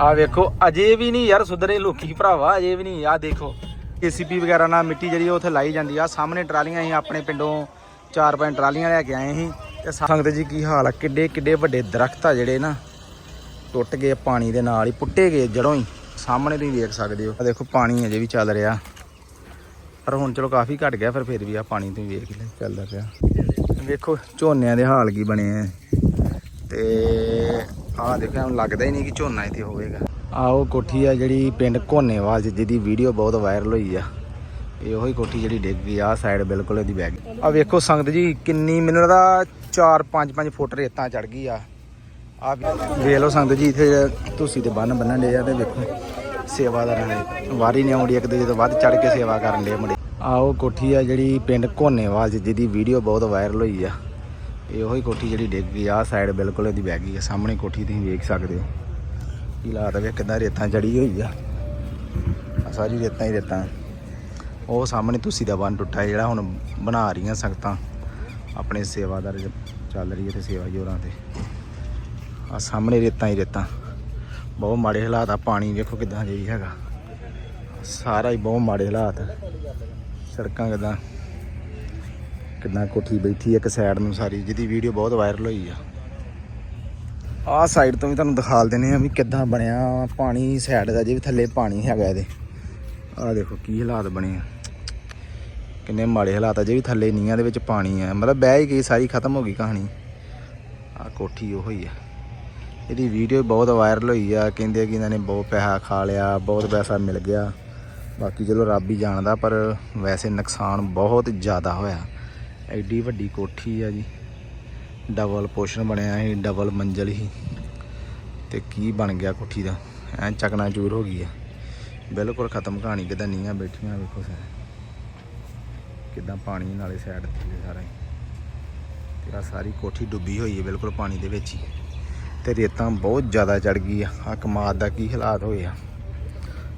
ਆ ਵੇਖੋ, ਅਜੇ ਵੀ ਨਹੀਂ ਯਾਰ ਸੁਧਰੇ ਲੋਕੀ ਭਰਾਵਾ, ਅਜੇ ਵੀ ਨਹੀਂ। ਆ ਦੇਖੋ ਏਸੀਪੀ ਵਗੈਰਾ ਨਾਲ ਮਿੱਟੀ ਜਿਹੜੀ ਉਹ ਉੱਥੇ ਲਾਈ ਜਾਂਦੀ ਆ। ਸਾਹਮਣੇ ਟਰਾਲੀਆਂ ਅਸੀਂ ਆਪਣੇ ਪਿੰਡੋਂ ਚਾਰ ਪੰਜ ਟਰਾਲੀਆਂ ਲੈ ਕੇ ਆਏ ਸੀ। ਤੇ ਸੰਗਤ ਜੀ ਕੀ ਹਾਲ ਆ? ਕਿੱਡੇ ਕਿੱਡੇ ਵੱਡੇ ਦਰਖਤ ਆ ਜਿਹੜੇ ਨਾ, ਟੁੱਟ ਗਏ ਪਾਣੀ ਦੇ ਨਾਲ ਹੀ, ਪੁੱਟੇ ਗਏ ਜੜੋਂ ਹੀ। ਸਾਹਮਣੇ ਤੁਸੀਂ ਵੇਖ ਸਕਦੇ ਹੋ। ਆ ਦੇਖੋ, ਪਾਣੀ ਅਜੇ ਵੀ ਚੱਲ ਰਿਹਾ। ਪਰ ਹੁਣ ਚਲੋ ਕਾਫੀ ਘਟ ਗਿਆ, ਫਿਰ ਫਿਰ ਵੀ ਆ ਪਾਣੀ ਤੁਸੀਂ ਵੇਖ ਲੈ ਚੱਲਦਾ ਪਿਆ। ਵੇਖੋ, ਝੋਨਿਆਂ ਦੇ ਹਾਲ ਕੀ ਬਣੇ ਆ। ਤੇ ਆਹ ਦੇਖਿਆ, ਹੁਣ ਲੱਗਦਾ ਹੀ ਨਹੀਂ ਕਿ ਝੋਨਾ ਇੱਥੇ ਹੋਵੇਗਾ। ਆਹ ਉਹ ਕੋਠੀ ਆ ਜਿਹੜੀ ਪਿੰਡ ਕੋਨੇਵਾਲ 'ਚ, ਜਿਹਦੀ ਵੀਡੀਓ ਬਹੁਤ ਵਾਇਰਲ ਹੋਈ ਆ। ਇਹ ਉਹੀ ਕੋਠੀ ਜਿਹੜੀ ਡਿੱਗ ਗਈ ਆ ਸਾਈਡ ਬਿਲਕੁਲ ਇਹਦੀ ਬੈਗ ਆ ਵੇਖੋ ਸੰਗਤ ਜੀ, ਕਿੰਨੀ ਮੈਨੂੰ ਲੱਗਦਾ 4 5 5 ਫੁੱਟ ਰੇਤਾਂ ਚੜ ਗਈ ਆ। ਆ ਵੇਖ ਲਓ ਸੰਗਤ ਜੀ, ਇੱਥੇ ਤੁਸੀਂ ਤੇ ਬੰਨ ਬੰਨਣ ਦੇ ਆ ਤੇ ਵੇਖੋ ਸੇਵਾਦਾਰਾਂ ਨੇ ਵਾਰੀ ਨੇ ਆਉਂਦੀ ਇੱਕ ਦੂਜੇ ਤੋਂ ਵੱਧ ਚੜ ਕੇ ਸੇਵਾ ਕਰਨ ਦੇ ਮੁੰਡੇ। ਆ ਉਹ ਕੋਠੀ ਆ ਜਿਹੜੀ ਪਿੰਡ ਕੋਨੇਵਾਲ 'ਚ, ਜਿਹਦੀ ਵੀਡੀਓ ਬਹੁਤ ਵਾਇਰਲ ਹੋਈ ਆ। ਇਹ ਉਹੀ ਕੋਠੀ ਜਿਹੜੀ ਡਿੱਗ ਗਈ ਆ ਸਾਈਡ ਬਿਲਕੁਲ ਇਹਦੀ ਬਹਿ ਗਈ ਆ, ਸਾਹਮਣੇ ਕੋਠੀ ਤੁਸੀਂ ਵੇਖ ਸਕਦੇ ਹੋ। ਕੀ ਹਾਲਾਤ ਵੇ ਕਿੱਦਾਂ ਰੇਤਾਂ ਚੜੀ ਹੋਈ ਆ। ਆਹ ਸਾਰੀ ਰੇਤਾਂ ਹੀ ਰੇਤਾਂ। ਉਹ ਸਾਹਮਣੇ ਤੁਸੀਂ ਦਾ ਬੰਨ ਟੁੱਟਾ ਜਿਹੜਾ ਹੁਣ ਬਣਾ ਰਹੀਆਂ ਸੰਗਤਾਂ। ਆਪਣੇ ਸੇਵਾਦਾਰ ਜ- ਚੱਲ ਰਹੀ ਹੈ ਤੇ ਸੇਵਾ ਜੋਰਾਂ ਤੇ। ਆ ਸਾਹਮਣੇ ਰੇਤਾਂ ਹੀ ਰੇਤਾਂ। ਬਹੁਤ ਮਾੜੇ ਹਾਲਾਤ ਆ, ਪਾਣੀ ਵੇਖੋ ਕਿਦਾਂ ਜਿਹੀ ਹੈਗਾ। ਸਾਰਾ ਹੀ ਬਹੁਤ ਮਾੜੇ ਹਾਲਾਤ। ਸੜਕਾਂ ਕਿਦਾਂ। ਕਿੰਨਾ ਕੋਠੀ ਬੈਠੀ ਇੱਕ ਸਾਈਡ ਨੂੰ ਸਾਰੀ, ਜਿਹਦੀ ਵੀਡੀਓ ਬਹੁਤ ਵਾਇਰਲ ਹੋਈ ਆ। ਆਹ ਸਾਈਡ ਤੋਂ ਵੀ ਤੁਹਾਨੂੰ ਦਿਖਾ ਦਿੰਦੇ ਆ ਵੀ ਕਿੱਦਾਂ ਬਣਿਆ ਪਾਣੀ ਸਾਈਡ ਦਾ ਜੇ ਵੀ ਥੱਲੇ ਪਾਣੀ ਹੈਗਾ ਇਹਦੇ। ਆਹ ਦੇਖੋ ਕੀ ਹਾਲਾਤ ਬਣੇ ਆ। ਕਿੰਨੇ ਮਾੜੇ ਹਾਲਾਤ ਆ ਜੇ ਵੀ ਥੱਲੇ ਨੀਆਂ ਦੇ ਵਿੱਚ ਪਾਣੀ ਆ। ਮਤਲਬ ਬਹਿ ਹੀ ਗਈ ਸਾਰੀ ਖਤਮ ਹੋ ਗਈ ਕਹਾਣੀ। ਆਹ ਕੋਠੀ ਉਹ ਹੀ ਆ। ਇਹਦੀ ਵੀਡੀਓ ਬਹੁਤ ਵਾਇਰਲ ਹੋਈ ਆ। ਕਹਿੰਦੇ ਕਿ ਇਹਨਾਂ ਨੇ ਬਹੁਤ ਪੈਸਾ ਖਾ ਲਿਆ, ਬਹੁਤ ਪੈਸਾ ਮਿਲ ਗਿਆ। ਬਾਕੀ ਚਲੋ ਰੱਬ ਹੀ ਜਾਣਦਾ, ਪਰ ਵੈਸੇ ਨੁਕਸਾਨ ਬਹੁਤ ਜ਼ਿਆਦਾ ਹੋਇਆ। ਐਡੀ ਵੱਡੀ ਕੋਠੀ ਆ ਜੀ। ਡਬਲ ਪੋਰਸ਼ਨ ਬਣਿਆ ਸੀ ਡਬਲ ਮੰਜ਼ਲ ਸੀ। ਤੇ ਕੀ ਬਣ ਗਿਆ ਕੋਠੀ ਦਾ? ਐ ਚਕਨਾ ਚੂਰ ਹੋ ਗਈ ਆ। ਬਿਲਕੁਲ ਖਤਮ ਕਹਾਣੀ ਕਿਦਾਂ ਨੀਆਂ ਬੈਠੀਆਂ ਵੇਖੋ ਸਰ। ਕਿਦਾਂ ਪਾਣੀ ਨਾਲੇ ਸਾਈਡ ਤੇ ਸਾਰਾ। ਹੀ ਤੇ ਆਹ ਸਾਰੀ ਕੋਠੀ ਡੁੱਬੀ ਹੋਈ ਹੈ ਬਿਲਕੁਲ ਪਾਣੀ ਦੇ ਵਿੱਚ ਹੀ। ਤੇ ਰੇਤਾਂ ਬਹੁਤ ਜ਼ਿਆਦਾ ਚੜ ਗਈ ਆ। ਆ ਕਮਾਦ ਦਾ ਕੀ ਹਾਲਾਤ ਹੋਏ ਆ।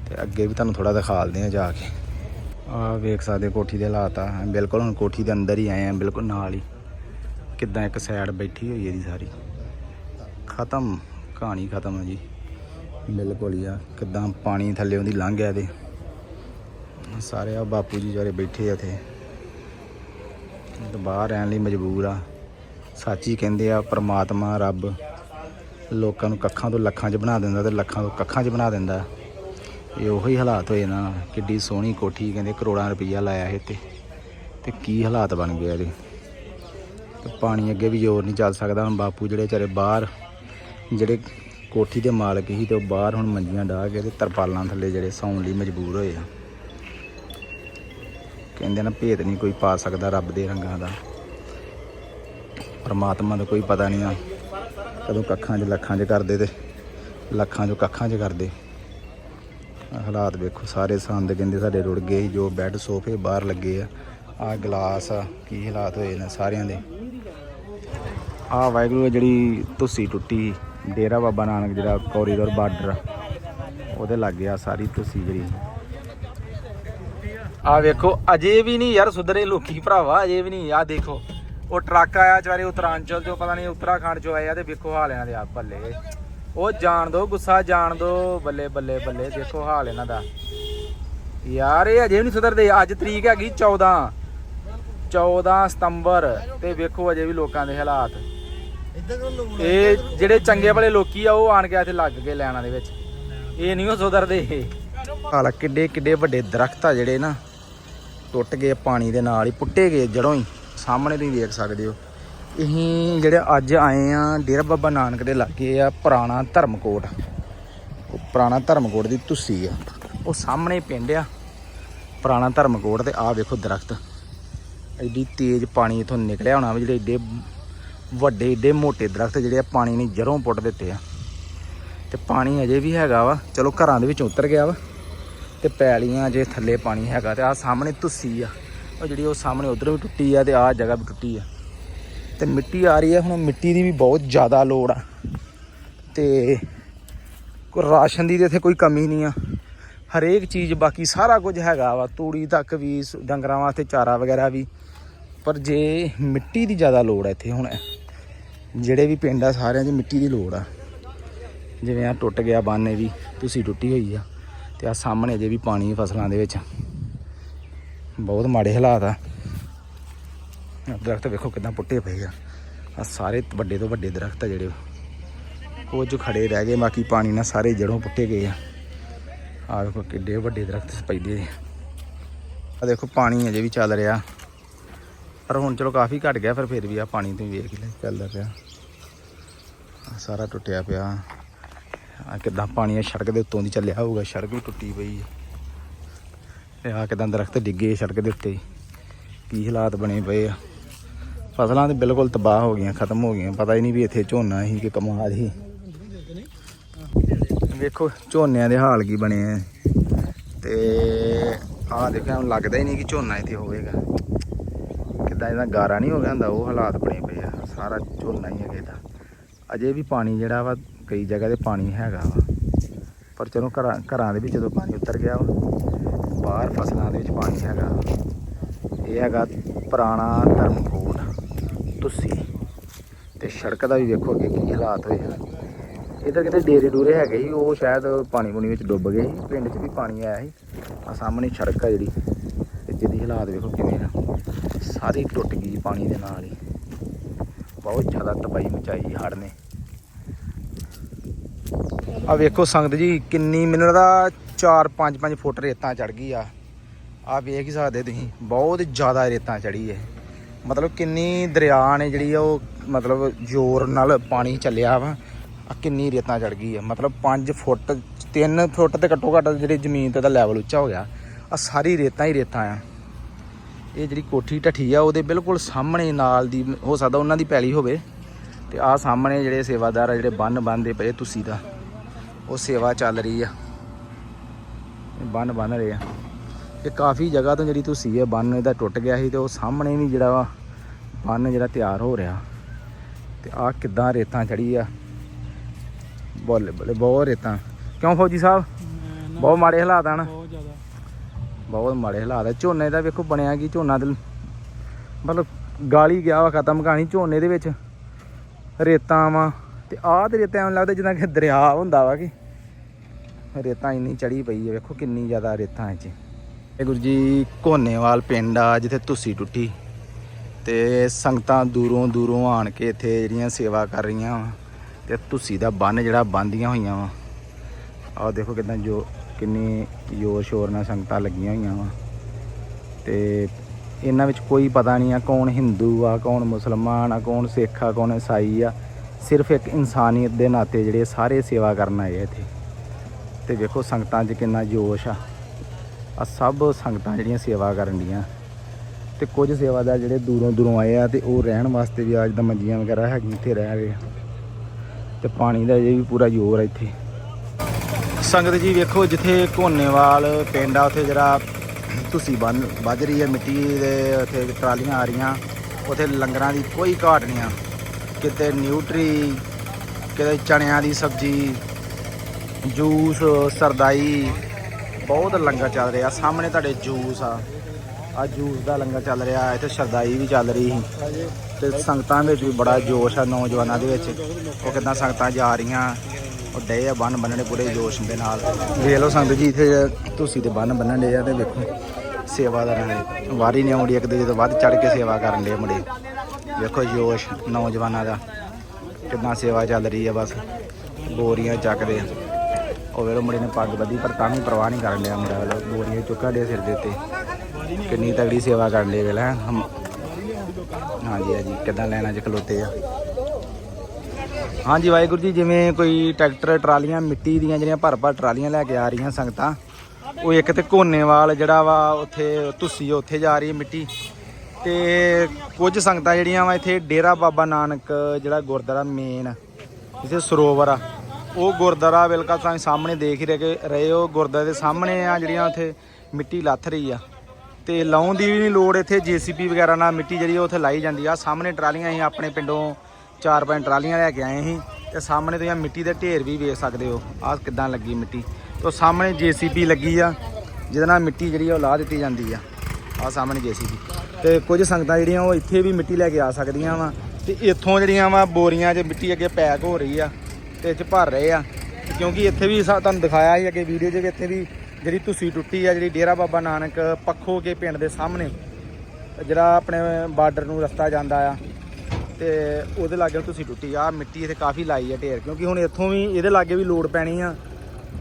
ਤੇ ਅੱਗੇ ਵੀ ਤੁਹਾਨੂੰ ਥੋੜਾ ਦਿਖਾਲਦੇ ਆ ਜਾ ਕੇ। ਆ ਵੇਖ ਸਕਦੇ ਕੋਠੀ ਦੇ ਹਾਲਾਤ ਆ। ਬਿਲਕੁਲ ਹੁਣ ਕੋਠੀ ਦੇ ਅੰਦਰ ਹੀ ਆਏ ਆ, ਬਿਲਕੁਲ ਨਾਲ ਹੀ। ਕਿੱਦਾਂ ਇੱਕ ਸਾਈਡ ਬੈਠੀ ਹੋਈ ਹੈ ਇਹਦੀ ਸਾਰੀ। ਖਤਮ, ਕਹਾਣੀ ਖਤਮ ਹੈ ਜੀ। ਬਿਲਕੁਲ ਹੀ ਆ, ਕਿੱਦਾਂ ਪਾਣੀ ਥੱਲੇ ਉਹਦੀ ਲੰਘ ਗਿਆ ਇਹਦੇ। ਸਾਰੇ ਆ ਬਾਪੂ ਜੀ ਜਿਹੜੇ ਬੈਠੇ ਆ ਇੱਥੇ। ਬਾਹਰ ਰਹਿਣ ਲਈ ਮਜਬੂਰ ਆ। ਸੱਚ ਹੀ ਕਹਿੰਦੇ ਆ, ਪ੍ਰਮਾਤਮਾ ਰੱਬ ਲੋਕਾਂ ਨੂੰ ਕੱਖਾਂ ਤੋਂ ਲੱਖਾਂ 'ਚ ਬਣਾ ਦਿੰਦਾ ਤੇ ਲੱਖਾਂ ਤੋਂ ਕੱਖਾਂ 'ਚ ਬਣਾ ਦਿੰਦਾ। ਇਹ ਉਹੀ ਹਾਲਾਤ ਹੋਏ ਨਾ, ਕਿੱਡੀ ਸੋਹਣੀ ਕੋਠੀ ਕਹਿੰਦੇ ਕਰੋੜਾਂ ਰੁਪਈਆ ਲਾਇਆ ਇਹ ਤੇ ਤੇ ਕੀ ਹਾਲਾਤ ਬਣ ਗਏ ਇਹਦੇ। ਤੇ ਪਾਣੀ ਅੱਗੇ ਵੀ ਜ਼ੋਰ ਨਹੀਂ ਚੱਲ ਸਕਦਾ, ਹੁਣ ਬਾਪੂ ਜਿਹੜੇ ਵਿਚਾਰੇ ਬਾਹਰ, ਜਿਹੜੇ ਕੋਠੀ ਦੇ ਮਾਲਕ ਸੀ ਤੇ ਉਹ ਬਾਹਰ ਹੁਣ ਮੰਜੀਆਂ ਡਾਹ ਕੇ ਤੇ ਤਰਪਾਲਾਂ ਥੱਲੇ ਜਿਹੜੇ ਸੌਣ ਲਈ ਮਜਬੂਰ ਹੋਏ ਆ। ਕਹਿੰਦੇ ਨਾ ਭੇਤ ਨਹੀਂ ਕੋਈ ਪਾ ਸਕਦਾ ਰੱਬ ਦੇ ਰੰਗਾਂ ਦਾ। ਪਰਮਾਤਮਾ ਦਾ ਕੋਈ ਪਤਾ ਨਹੀਂ ਆ, ਕਦੋਂ ਕੱਖਾਂ 'ਚ ਲੱਖਾਂ 'ਚ ਕਰਦੇ ਤੇ ਲੱਖਾਂ 'ਚੋਂ ਕੱਖਾਂ 'ਚ ਕਰਦੇ। ਹਾਲਾਤ ਵੇਖੋ, ਸਾਰੇ ਸੰਦ ਕਹਿੰਦੇ ਸਾਡੇ ਰੁੜ ਗਏ ਜੋ ਬੈੱਡ ਸੋਫੇ ਬਾਹਰ ਲੱਗੇ ਆ। ਆ ਗਲਾਸ ਆ, ਕੀ ਹਾਲਾਤ ਹੋਏ ਨੇ ਸਾਰਿਆਂ ਦੇ। ਆ ਵਾਹਿਗੁਰੂ ਜਿਹੜੀ ਤੁਸੀ ਟੁੱਟੀ ਡੇਰਾ ਬਾਬਾ ਨਾਨਕ ਜਿਹੜਾ ਕੋਰੀਡੋਰ ਬਾਰਡਰ ਉਹਦੇ ਲੱਗੇ ਆ ਸਾਰੀ ਤੁਸੀ ਜਿਹੜੀ। ਆ ਵੇਖੋ, ਅਜੇ ਵੀ ਨਹੀਂ ਯਾਰ ਸੁਧਰੇ ਲੋਕੀ ਭਰਾਵਾ, ਅਜੇ ਵੀ ਨਹੀਂ। ਆ ਦੇਖੋ, ਉਹ ਟਰੱਕ ਆਇਆ ਚਾਰੇ ਉਤਰਾਂਚਲ ਚੋਂ, ਪਤਾ ਨਹੀਂ ਉੱਤਰਾਖੰਡ ਚੋਂ ਆਇਆ ਤੇ ਵੇਖੋ ਹਾਲਿਆਂ ਦੇ ਆ ਭੱਲੇ ਉਹ ਜਾਣ ਦੋ ਗੁੱਸਾ ਜਾਣ ਦੋ। ਬੱਲੇ ਬੱਲੇ ਬੱਲੇ ਦੇਖੋ ਹਾਲ ਇਹਨਾਂ ਦਾ। ਯਾਰ ਇਹ ਅਜੇ ਵੀ ਨਹੀਂ ਸੁਧਰਦੇ। ਅੱਜ ਤਰੀਕ ਹੈਗੀ 14 14 ਸਤੰਬਰ ਤੇ ਵੇਖੋ ਅਜੇ ਵੀ ਲੋਕਾਂ ਦੇ ਹਾਲਾਤ। ਇਹ ਜਿਹੜੇ ਚੰਗੇ ਵਾਲੇ ਲੋਕੀ ਆ ਉਹ ਆਣ ਕੇ ਇੱਥੇ ਲੱਗ ਗਏ ਲੈਣਾ ਦੇ ਵਿੱਚ। ਇਹ ਨਹੀਂ ਉਹ ਸੁਧਰਦੇ। ਹਾਲਾ ਕਿੱਡੇ ਕਿੱਡੇ ਵੱਡੇ ਦਰਖਤ ਆ ਜਿਹੜੇ ਨਾ ਟੁੱਟ ਗਏ ਪਾਣੀ ਦੇ ਨਾਲ ਹੀ ਪੁੱਟੇ ਗਏ ਜੜੋਂ ਹੀ। ਸਾਹਮਣੇ ਤੁਸੀਂ ਦੇਖ ਸਕਦੇ ਹੋ। ਅਸੀਂ ਜਿਹੜੇ ਅੱਜ ਆਏ ਆ, ਡੇਰਾ ਬਾਬਾ ਨਾਨਕ ਦੇ ਲਾਗੇ ਆ, ਪੁਰਾਣਾ ਧਰਮਕੋਟ। ਉਹ ਪੁਰਾਣਾ ਧਰਮਕੋਟ ਦੀ ਤੁਸੀ ਆ। ਉਹ ਸਾਹਮਣੇ ਪਿੰਡ ਆ। ਪੁਰਾਣਾ ਧਰਮਕੋਟ ਤੇ ਆਹ ਵੇਖੋ ਦਰਖਤ। ਐਡੀ ਤੇਜ਼ ਪਾਣੀ ਇਥੋਂ ਨਿਕਲਿਆ ਹੋਣਾ ਵੀ ਜਿਹੜੇ ਏਡੇ ਵੱਡੇ, ਏਡੇ ਮੋਟੇ ਦਰਖਤ ਜਿਹੜੇ ਆ, ਪਾਣੀ ਨੇ ਜਰੋਂ ਪੁੱਟ ਦਿੱਤੇ ਆ। ਤੇ ਪਾਣੀ ਅਜੇ ਵੀ ਹੈਗਾ ਵਾ। ਚਲੋ ਘਰਾਂ ਦੇ ਵਿੱਚ ਉਤਰ ਗਿਆ ਵਾ। ਤੇ ਪੈਲੀਆਂ ਜੇ ਥੱਲੇ ਪਾਣੀ ਹੈਗਾ ਤੇ ਆਹ ਸਾਹਮਣੇ ਤੁਸੀ ਆ। ਉਹ ਜਿਹੜੀ ਉਹ ਸਾਹਮਣੇ ਉਧਰ ਵੀ ਟੁੱਟੀ ਆ ਤੇ ਆਹ ਜਗ੍ਹਾ ਵੀ ਟੁੱਟੀ ਆ। ਤੇ ਮਿੱਟੀ ਆ ਰਹੀ ਹੈ, ਹੁਣ ਮਿੱਟੀ ਦੀ ਵੀ ਬਹੁਤ ਜ਼ਿਆਦਾ ਲੋੜ ਆ। ਤੇ ਕੋਈ ਰਾਸ਼ਨ ਦੀ ਤੇ ਇੱਥੇ ਕੋਈ ਕਮੀ ਨਹੀਂ ਆ। ਹਰੇਕ ਚੀਜ਼ ਬਾਕੀ ਸਾਰਾ ਕੁਝ ਹੈਗਾ ਵਾ, ਤੂੜੀ ਤੱਕ ਵੀ, ਸ- ਡੰਗਰਾਂ ਵਾਸਤੇ ਚਾਰਾ ਵਗੈਰਾ ਵੀ। ਪਰ ਜੇ ਮਿੱਟੀ ਦੀ ਜ਼ਿਆਦਾ ਲੋੜ ਆ ਇੱਥੇ ਹੁਣ, ਜਿਹੜੇ ਵੀ ਪਿੰਡ ਆ ਸਾਰਿਆਂ 'ਚ ਮਿੱਟੀ ਦੀ ਲੋੜ ਆ। ਜਿਵੇਂ ਆ ਟੁੱਟ ਗਿਆ ਬਾਨੇ ਵੀ, ਤੁਸੀਂ ਟੁੱਟੀ ਹੋਈ ਆ। ਤੇ ਆ ਸਾਹਮਣੇ ਅਜੇ ਵੀ ਪਾਣੀ ਫਸਲਾਂ ਦੇ ਵਿੱਚ। ਬਹੁਤ ਮਾੜੇ ਹਾਲਾਤ ਆ। ਦਰਖਤ ਵੇਖੋ ਕਿਦਾਂ ਪੁੱਟੇ ਪਏ ਆ। ਆ ਸਾਰੇ ਵੱਡੇ ਤੋਂ ਵੱਡੇ ਦਰਖਤ ਆ ਜਿਹੜੇ। ਕੁਝ ਖੜੇ ਰਹਿ ਗਏ, ਬਾਕੀ ਪਾਣੀ ਨਾਲ ਸਾਰੇ ਜੜੋਂ ਪੁੱਟੇ ਗਏ ਆ। ਆ ਵੇਖੋ ਕਿੱਡੇ ਵੱਡੇ ਦਰਖਤ ਪੈਦੇ ਆ ਦੇਖੋ ਪਾਣੀ ਅਜੇ ਵੀ ਚੱਲ ਰਿਹਾ। ਪਰ ਹੁਣ ਚਲੋ ਕਾਫੀ ਘਟ ਗਿਆ, ਫਿਰ ਫਿਰ ਵੀ ਆ ਪਾਣੀ ਤੁਸੀਂ ਵੇਖ ਲੈ ਚੱਲਦਾ ਪਿਆ। ਸਾਰਾ ਟੁੱਟਿਆ ਪਿਆ। ਆ ਕਿਦਾਂ ਪਾਣੀ ਆ ਸੜਕ ਦੇ ਉੱਤੋਂ ਦੀ ਚੱਲਿਆ ਹੋਊਗਾ, ਸੜਕ ਵੀ ਟੁੱਟੀ ਪਈ ਹੈ ਤੇ ਆ ਕਿਦਾਂ ਦਰਖਤ ਡਿੱਗੇ ਸੜਕ ਦੇ ਉੱਤੇ। ਕੀ ਹਾਲਾਤ ਬਣੇ ਪਏ ਆ। ਫਸਲਾਂ ਤੇ ਬਿਲਕੁਲ ਤਬਾਹ ਹੋ ਗਈਆਂ, ਖਤਮ ਹੋ ਗਈਆਂ। ਪਤਾ ਹੀ ਨਹੀਂ ਵੀ ਇੱਥੇ ਝੋਨਾ ਸੀ ਕਿ ਕਮਾਲ ਸੀ ਵੇਖੋ, ਝੋਨਿਆਂ ਦੇ ਹਾਲ ਕੀ ਬਣੇ ਆ। ਤੇ ਆਹ ਦੇਖਿਆ, ਹੁਣ ਲੱਗਦਾ ਹੀ ਨਹੀਂ ਕਿ ਝੋਨਾ ਇੱਥੇ ਹੋਵੇਗਾ। ਕਿਦਾਂ ਇਹਦਾ ਗਾਰਾ ਨਹੀਂ ਹੋ ਗਿਆ ਹੁੰਦਾ, ਉਹ ਹਾਲਾਤ ਬਣੇ ਪਏ ਆ। ਸਾਰਾ ਝੋਨਾ ਹੀ ਹੈਗਾ ਇਹਦਾ। ਅਜੇ ਵੀ ਪਾਣੀ ਜਿਹੜਾ ਵਾ, ਕਈ ਜਗ੍ਹਾ ਤੇ ਪਾਣੀ ਹੈਗਾ ਵਾ। ਪਰ ਚਲੋ ਘਰਾਂ ਘਰਾਂ ਦੇ ਵਿੱਚ ਜਦੋਂ ਪਾਣੀ ਉਤਰ ਗਿਆ ਵਾ, ਬਾਹਰ ਫਸਲਾਂ ਦੇ ਵਿੱਚ ਪਾਣੀ ਹੈਗਾ ਇਹ ਹੈਗਾ ਪੁਰਾਣਾ ਧਰਮਕੋਟ। ਤੁਸੀਂ ਤੇ ਸੜਕ ਦਾ ਵੀ ਵੇਖੋ ਅੱਗੇ ਕੀ ਹਾਲਾਤ ਹੋਏ ਹਨ ਇਧਰ ਕਿਤੇ ਡੇਰੇ ਡੂਰੇ ਹੈਗੇ ਸੀ, ਉਹ ਸ਼ਾਇਦ ਪਾਣੀ ਪੂਣੀ ਵਿੱਚ ਡੁੱਬ ਗਏ ਸੀ, ਪਿੰਡ 'ਚ ਵੀ ਪਾਣੀ ਆਇਆ ਸੀ। ਆ ਸਾਹਮਣੇ ਸੜਕ ਆ ਜਿਹੜੀ, ਤੇ ਜਿਹਦੀ ਹਾਲਾਤ ਵੇਖੋ ਕਿਵੇਂ ਆ। ਸਾਰੀ ਟੁੱਟ ਗਈ ਪਾਣੀ ਦੇ ਨਾਲ ਹੀ। ਬਹੁਤ ਜ਼ਿਆਦਾ ਤਬਾਹੀ ਮਚਾਈ ਹੜ੍ਹ ਨੇ। ਆ ਵੇਖੋ ਸੰਗਤ ਜੀ, ਕਿੰਨੀ ਮੈਨੂੰ ਦਾ 4 5 5 ਫੁੱਟ ਰੇਤਾਂ ਚੜ ਗਈ ਆ। ਆ ਵੇਖ ਹੀ ਸਕਦੇ ਤੁਸੀਂ, ਬਹੁਤ ਜ਼ਿਆਦਾ ਰੇਤਾਂ ਚੜੀ ਹੈ ਮਤਲਬ ਕਿੰਨੀ ਦਰਿਆ ਨੇ ਜਿਹੜੀ ਆ ਉਹ ਮਤਲਬ ਜ਼ੋਰ ਨਾਲ ਪਾਣੀ ਚੱਲਿਆ ਵਾ। ਆ ਕਿੰਨੀ ਰੇਤਾਂ ਚੜ ਗਈ ਆ। ਮਤਲਬ 5 ਫੁੱਟ 3 ਫੁੱਟ ਤੇ ਘੱਟੋ ਘੱਟ ਜਿਹੜੀ ਜ਼ਮੀਨ ਤੇ ਦਾ ਲੈਵਲ ਉੱਚਾ ਹੋ ਗਿਆ। ਆ ਸਾਰੀ ਰੇਤਾਂ ਹੀ ਰੇਤਾਂ ਆ। ਇਹ ਜਿਹੜੀ ਕੋਠੀ ਢੱਠੀ ਆ, ਉਹਦੇ ਬਿਲਕੁਲ ਸਾਹਮਣੇ ਨਾਲ ਦੀ, ਹੋ ਸਕਦਾ ਉਹਨਾਂ ਦੀ ਪੈਲੀ ਹੋਵੇ। ਤੇ ਆ ਸਾਹਮਣੇ ਜਿਹੜੇ ਸੇਵਾਦਾਰ ਆ, ਜਿਹੜੇ ਬੰਨ ਬੰਨਦੇ ਪਏ ਤੁਸੀਂ ਦਾ ਉਹ ਸੇਵਾ ਚੱਲ ਰਹੀ ਆ। ਬੰਨ ਬੰਨ ਰਹੇ ਆ। ਇਹ ਕਾਫੀ ਜਗ੍ਹਾ ਤੋਂ ਜਿਹੜੀ ਤੁਸੀਂ ਹੈ ਬੰਨ ਇਹਦਾ ਟੁੱਟ ਗਿਆ ਸੀ ਤੇ ਉਹ ਸਾਹਮਣੇ ਵੀ ਜਿਹੜਾ ਵਾ ਬੰਨ ਜਿਹੜਾ ਤਿਆਰ ਹੋ ਰਿਹਾ। ਤੇ ਆ ਕਿੱਦਾਂ ਰੇਤਾਂ ਚੜੀ ਆ? ਬੋਲੇ ਬੋਲੇ ਬਹੁਤ ਰੇਤਾਂ। ਕਿਉਂ ਫੌਜੀ ਸਾਹਿਬ? ਬਹੁਤ ਮਾੜੇ ਹਾਲਾਤ ਆ ਨਾ। ਬਹੁਤ ਜ਼ਿਆਦਾ। ਬਹੁਤ ਮਾੜੇ ਹਾਲਾਤ ਆ। ਝੋਨੇ ਦਾ ਵੇਖੋ ਬਣਿਆ ਕੀ ਝੋਨਾ ਤੇ ਮਤਲਬ ਗਾਲੀ ਗਿਆ ਵਾ ਖਤਮ ਕਹਾਣੀ ਝੋਨੇ ਦੇ ਵਿੱਚ। ਰੇਤਾਂ ਵਾ। ਤੇ ਆਹ ਤੇ ਰੇਤਾਂ ਐਂ ਲੱਗਦਾ ਜਿੱਦਾਂ ਕਿ ਦਰਿਆ ਹੁੰਦਾ ਵਾ ਕਿ। ਰੇਤਾਂ ਇੰਨੀ ਚੜੀ ਪਈ ਹੈ ਵੇਖੋ ਕਿੰਨੀ ਜ਼ਿਆਦਾ ਰੇਤਾਂ ਇਹ 'ਚ। ਇਹ ਗੁਰੂ ਜੀ ਕੋਨੇਵਾਲ ਪਿੰਡ ਆ, ਜਿੱਥੇ ਤੁਸੀਂ ਟੁੱਟੀ। ਤੇ ਸੰਗਤਾਂ ਦੂਰੋਂ ਦੂਰੋਂ ਆਣ ਕੇ ਇੱਥੇ ਜਿਹੜੀਆਂ ਸੇਵਾ ਕਰ ਰਹੀਆਂ ਵਾ, ਤੇ ਤੁਸੀਂ ਦਾ ਬੰਨ ਜਿਹੜਾ ਬੰਦੀਆਂ ਹੋਈਆਂ ਵਾ। ਆਹ ਦੇਖੋ ਕਿਦਾਂ ਜੋ, ਕਿੰਨੀ ਜ਼ੋਰ ਸ਼ੋਰ ਨਾਲ ਸੰਗਤਾਂ ਲੱਗੀਆਂ ਹੋਈਆਂ ਵਾ। ਤੇ ਇਹਨਾਂ ਵਿੱਚ ਕੋਈ ਪਤਾ ਨਹੀਂ ਆ ਕੌਣ ਹਿੰਦੂ ਆ, ਕੌਣ ਮੁਸਲਮਾਨ ਆ, ਕੌਣ ਸਿੱਖ ਆ, ਕੌਣ ਈਸਾਈ ਆ। ਸਿਰਫ ਇੱਕ ਇਨਸਾਨੀਅਤ ਦੇ ਨਾਤੇ ਜਿਹੜੇ ਸਾਰੇ ਸੇਵਾ ਕਰਨ ਆਏ ਆ ਇੱਥੇ। ਤੇ ਵੇਖੋ ਸੰਗਤਾਂ 'ਚ ਕਿੰਨਾ ਜੋਸ਼ ਆ। ਆ ਸਭ ਸੰਗਤਾਂ ਜਿਹੜੀਆਂ ਸੇਵਾ ਕਰਨ ਡੀਆਂ ਤੇ ਕੁਝ ਸੇਵਾਦਾਰ ਜਿਹੜੇ ਦੂਰੋਂ ਦੂਰੋਂ ਆਏ ਆ ਤੇ ਉਹ ਰਹਿਣ ਵਾਸਤੇ ਵੀ ਅੱਜ ਦਾ ਮੰਜੀਆਂ ਵਗੈਰਾ ਹੈਗੀਆਂ ਇੱਥੇ ਰਹਿ ਰਹੇ ਆ। ਤੇ ਪਾਣੀ ਦਾ ਜੇ ਵੀ ਪੂਰਾ ਜ਼ੋਰ ਆ ਇੱਥੇ। ਸੰਗਤ ਜੀ ਵੇਖੋ ਜਿੱਥੇ ਘੋਨੇਵਾਲ ਪਿੰਡ ਆ, ਉੱਥੇ ਜਿਹੜਾ ਤੁਸੀਂ ਬੰਨ ਵੱਜ ਰਹੀ ਹੈ ਮਿੱਟੀ ਦੇ ਉੱਥੇ ਟਰਾਲੀਆਂ ਆ ਰਹੀਆਂ। ਉੱਥੇ ਲੰਗਰਾਂ ਦੀ ਕੋਈ ਘਾਟ ਨਹੀਂ ਆ। ਕਿਤੇ ਨਿਊਟਰੀ, ਕਿਤੇ ਚਣਿਆਂ ਦੀ ਸਬਜ਼ੀ, ਜੂਸ, ਸਰਦਾਈ ਬਹੁਤ ਲੰਗਰ ਚੱਲ ਰਿਹਾ। ਸਾਹਮਣੇ ਤੁਹਾਡੇ ਜੂਸ ਆ। ਆ ਜੂਸ ਦਾ ਲੰਗਰ ਚੱਲ ਰਿਹਾ। ਇੱਥੇ ਸਰਦਾਈ ਵੀ ਚੱਲ ਰਹੀ ਸੀ। ਤੇ ਸੰਗਤਾਂ ਵਿੱਚ ਵੀ ਬੜਾ ਜੋਸ਼ ਆ ਨੌਜਵਾਨਾਂ ਦੇ ਵਿੱਚ। ਉਹ ਕਿਦਾਂ ਸੰਗਤਾਂ ਜਾ ਰਹੀਆਂ? ਉਹ ਡੇ ਆ ਬੰਨ ਬੰਨਣੇ ਪੂਰੇ ਜੋਸ਼ ਦੇ ਨਾਲ। ਵੇਖ ਲਓ ਸੰਗਤ ਜੀ, ਇੱਥੇ ਤੁਸੀਂ ਤੇ ਬੰਨ ਬੰਨਣ ਦੇ ਆ ਤੇ ਵੇਖੋ। ਸੇਵਾਦਾਰਾਂ ਨੇ ਵਾਰੀ ਨਹੀਂ ਆਉਂਦੀ ਇੱਕ ਦੂਜੇ ਤੋਂ, ਵੱਧ ਚੜ ਕੇ ਸੇਵਾ ਕਰਨ ਦੇ ਮੁੰਡੇ। ਵੇਖੋ ਜੋਸ਼ ਨੌਜਵਾਨਾਂ ਦਾ। ਕਿੰਨਾ ਸੇਵਾ ਚੱਲ ਰਹੀ ਆ ਬਸ। ਬੋਰੀਆਂ ਚੱਕਦੇ ਉਹ ਵੇਲੋ ਮੁੰਡੇ ਨੇ ਪੱਗ ਬੱਧੀ ਪਰ ਤਾਂ ਵੀ ਪਰਵਾਹ ਨਹੀਂ ਕਰ ਲਿਆ ਮੁੰਡਾ ਵੇਲੋ। ਬੋਰੀਆਂ ਚੁੱਕਾ ਦੇ ਸਿਰ ਦੇ ਉੱਤੇ। ਕਿੰਨੀ ਤਗੜੀ ਸੇਵਾ ਕਰਨ ਲਈ ਵੇਲਾ ਹਮ। ਹਾਂਜੀ ਹਾਂਜੀ, ਕਿੱਦਾਂ ਲੈਣਾ ਚ ਖਲੋਤੇ ਆ। ਹਾਂਜੀ, ਵਾਹਿਗੁਰੂ ਜੀ, ਜਿਵੇਂ ਕੋਈ ਟਰੈਕਟਰ, ਟਰਾਲੀਆਂ, ਮਿੱਟੀ ਦੀਆਂ ਜਿਹੜੀਆਂ ਭਰ ਭਰ ਟਰਾਲੀਆਂ ਲੈ ਕੇ ਆ ਰਹੀਆਂ ਸੰਗਤਾਂ, ਉਹ ਇੱਕ ਤੇ ਕੋਨੇਵਾਲ ਜਿਹੜਾ ਵਾ, ਉੱਥੇ ਤੁਸੀਂ ਉੱਥੇ ਜਾ ਰਹੀ ਹੈ ਮਿੱਟੀ। ਤੇ ਕੁਝ ਸੰਗਤਾਂ ਜਿਹੜੀਆਂ ਵਾ, ਇੱਥੇ ਡੇਰਾ ਬਾਬਾ ਨਾਨਕ ਜਿਹੜਾ ਗੁਰਦੁਆਰਾ ਮੇਨ ਜਿੱਥੇ ਸਰੋਵਰ ਆ। ਉਹ ਗੁਰਦੁਆਰਾ ਬਿਲਕੁਲ ਤੁਸੀਂ ਸਾਹਮਣੇ ਦੇਖ ਹੀ ਰਹੇ ਕਿ- ਰਹੇ ਹੋ ਗੁਰਦੁਆਰੇ ਦੇ ਸਾਹਮਣੇ ਆ ਜਿਹੜੀਆਂ ਉੱਥੇ ਮਿੱਟੀ ਲੱਥ ਰਹੀ ਆ। ਤੇ ਲਾਉਣ ਦੀ ਵੀ ਨਹੀਂ ਲੋੜ ਇੱਥੇ, ਜੀਸੀਪੀ ਵਗੈਰਾ ਨਾਲ ਮਿੱਟੀ ਜਿਹੜੀ ਆ ਉੱਥੇ ਲਾਈ ਜਾਂਦੀ ਆ। ਸਾਹਮਣੇ ਟਰਾਲੀਆਂ ਅਸੀਂ ਆਪਣੇ ਪਿੰਡੋਂ ਚਾਰ ਪੰਜ ਟਰਾਲੀਆਂ ਲੈ ਕੇ ਆਏ ਸੀ ਤੇ ਸਾਹਮਣੇ ਤੁਸੀਂ ਮਿੱਟੀ ਦੇ ਢੇਰ ਵੀ ਵੇਖ ਸਕਦੇ ਹੋ। ਆਹ ਕਿਦਾਂ ਲੱਗੀ ਮਿੱਟੀ। ਤੇ ਸਾਹਮਣੇ ਜੀਸੀਪੀ ਲੱਗੀ ਆ, ਜਿਹਦੇ ਨਾਲ ਮਿੱਟੀ ਜਿਹੜੀ ਉਹ ਲਾ ਦਿੱਤੀ ਜਾਂਦੀ ਆ। ਆਹ ਸਾਹਮਣੇ ਜੀਸੀਪੀ। ਤੇ ਕੁਝ ਸੰਗਤਾਂ ਜਿਹੜੀਆਂ ਉਹ ਇੱਥੇ ਵੀ ਮਿੱਟੀ ਲੈ ਕੇ ਆ ਸਕਦੀਆਂ ਵਾ। ਤੇ ਇੱਥੋਂ ਜਿਹੜੀਆਂ ਵਾ ਬੋਰੀਆਂ 'ਚ ਮਿੱਟੀ ਅੱਗੇ ਪੈਕ ਹੋ ਰਹੀ ਆ। ਤੇ 'ਚ ਭਰ ਰਹੇ ਆ। ਕਿਉਂਕਿ ਇੱਥੇ ਵੀ ਸਾ- ਤੁਹਾਨੂੰ ਦਿਖਾਇਆ ਸੀ ਅੱਗੇ ਵੀਡੀਓ 'ਚ ਵੀ ਇੱਥੇ ਵੀ ਜਿਹੜੀ ਤੁਸੀਂ ਟੁੱਟੀ ਆ, ਜਿਹੜੀ ਡੇਰਾ ਬਾਬਾ ਨਾਨਕ ਪੱਖੋ ਕੇ ਪਿੰਡ ਦੇ ਸਾਹਮਣੇ, ਜਿਹੜਾ ਆਪਣੇ ਬਾਰਡਰ ਨੂੰ ਰਸਤਾ ਜਾਂਦਾ ਆ, ਤੇ ਉਹਦੇ ਲਾਗੇ ਤੁਸੀਂ ਟੁੱਟੀ ਆ। ਮਿੱਟੀ ਇੱਥੇ ਕਾਫੀ ਲਾਈ ਆ ਢੇਰ, ਕਿਉਂਕਿ ਹੁਣ ਇੱਥੋਂ ਵੀ ਇਹਦੇ ਲਾਗੇ ਵੀ ਲੋਡ ਪੈਣੀ ਆ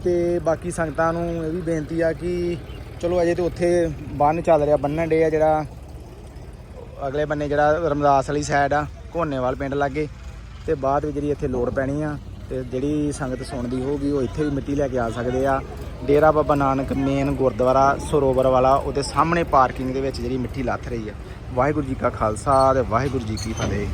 ਤੇ ਬਾਕੀ ਸੰਗਤਾਂ ਨੂੰ ਇਹ ਵੀ ਬੇਨਤੀ ਆ ਕਿ ਚਲੋ ਅਜੇ ਤੇ ਉੱਥੇ ਬੰਨ ਚੱਲ ਰਿਹਾ, ਬੰਨਣ ਡੇ ਆ ਜਿਹੜਾ ਅਗਲੇ ਬੰਨੇ ਜਿਹੜਾ ਰਮਦਾਸ ਵਾਲੀ ਸਾਈਡ ਆ, ਘੋਨੇਵਾਲ ਪਿੰਡ ਲਾਗੇ, ਤੇ ਬਾਅਦ ਵਿੱਚ ਜਿਹੜੀ ਇੱਥੇ ਲੋਡ ਪੈਣੀ ਆ ਤੇ ਜਿਹੜੀ ਸੰਗਤ ਸੁਣਦੀ ਹੋਊਗੀ, ਉਹ ਇੱਥੇ ਵੀ ਮਿੱਟੀ ਲੈ ਕੇ ਆ ਸਕਦੇ ਆ। ਡੇਰਾ ਬਾਬਾ ਨਾਨਕ ਮੇਨ ਗੁਰਦੁਆਰਾ ਸਰੋਵਰ ਵਾਲਾ, ਉਹਦੇ ਸਾਹਮਣੇ ਪਾਰਕਿੰਗ ਦੇ ਵਿੱਚ ਜਿਹੜੀ ਮਿੱਟੀ ਲੱਥ ਰਹੀ ਆ ਵਾਹਿਗੁਰੂ ਜੀ ਕਾ ਖਾਲਸਾ ਤੇ ਵਾਹਿਗੁਰੂ ਜੀ ਕੀ ਫਤਿਹ।